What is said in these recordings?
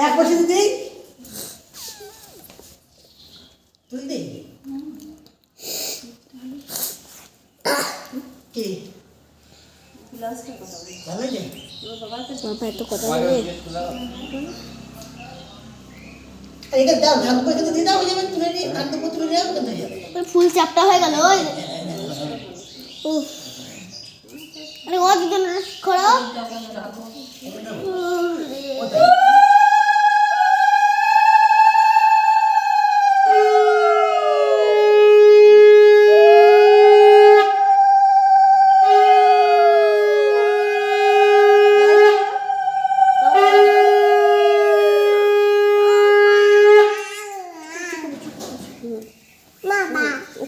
এক পাশে দিদি তুই দে কি? গ্লাসটা কোথাও ভালো দে বাবা এত কথা আমাকে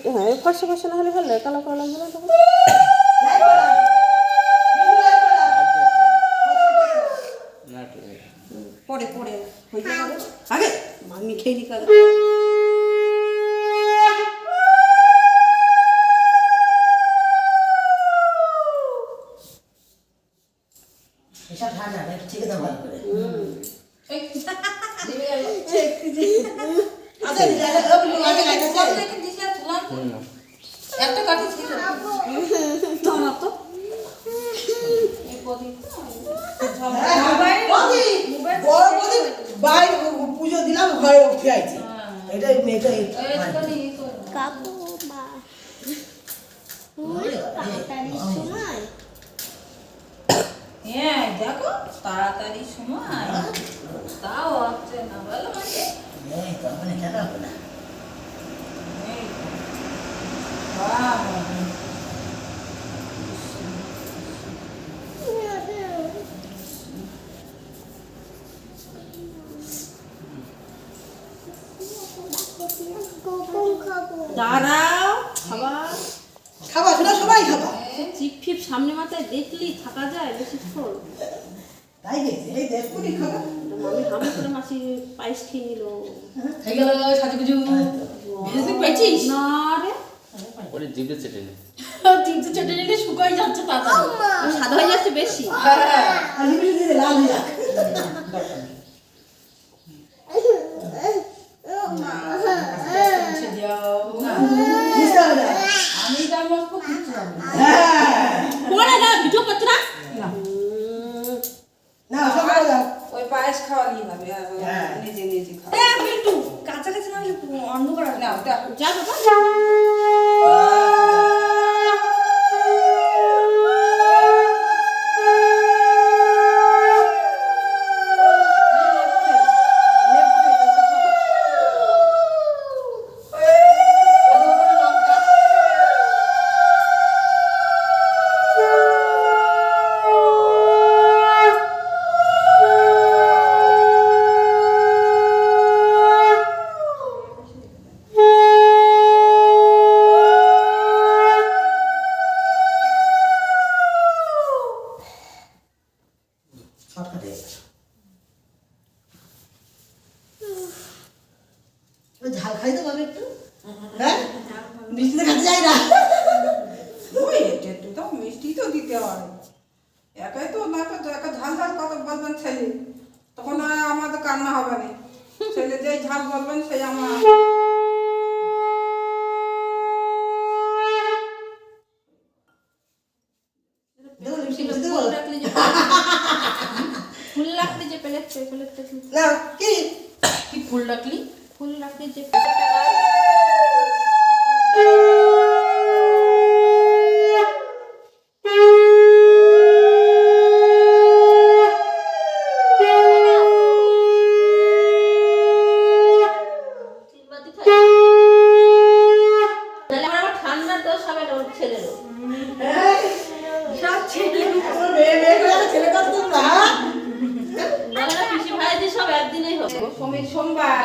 হ্যাঁ ফর্সা ফর্সা না হলে ভালো কালো কালো আছে। পরে পরে। আগে। মামি খেয়ে নি কাজ এসব ঠান্ডা না ঠিক আছে ভালো করে এই দিবে গেল আচ্ছা দিদা আগে ওগুলো আগে কত লাগাতে রেখে দিছি আর ছুলাম হুম। একটা কাঠি ছিল তোমার তো এই প্রদীপ বদি বড় বদি বাইরে হ্যাঁ দেখো তাড়াতাড়ি সময়। তাও হচ্ছে না বলো মানে এই তো মানে কেন হবে না এই তো। বাহ, বাহ। কখন খাব দাঁড়াও খাবার। খাবা শোনা সবাই খাবা। চিপ ফিপ সামনে মাথায় দেখলি থাকা যায় বেশিক্ষণ তাই খাবা। হামি করে মাসি পায়েস খেয়ে নিল। হয়ে গেল ভেজে পেয়েছিস? না রে। ওরে জিভে চেটে নে। চেটে নিলে শুকাই যাচ্ছে তাড়াতাড়ি। সাদা হয়ে যাচ্ছে বেশি। দিয়ে লাল হয়ে যাক মুছে দাও। বুঝতে হবে না আমি তার মতো কিচ্ছু জানি না। হ্যাঁ পরে না ভিডিও করতে না না। না সব করে দাও ওই পায়েস খাওয়ালি হবে হ্যাঁ। নিজে নিজে খাওয়া। কাছাকাছি না হলে অন্ধকার না যা বাবা ঝাল খাই তো পাবে একটু। হ্যাঁ? মিষ্টিতে খেতে যাই না। একটু একটু তো মিষ্টি তো দিতে হয়। একাই তো না তো একা ঝাল ঝাল কত বলবেন ছেলে। তখন আমাদের কান্না হবে না। ছেলে যেই ঝাল বলবেন সেই আমার দেখো মিষ্টি মিষ্টি ফুল রাখলে যে না কি ফুল রাখলি? ফুল রাখলে যে সোমবার।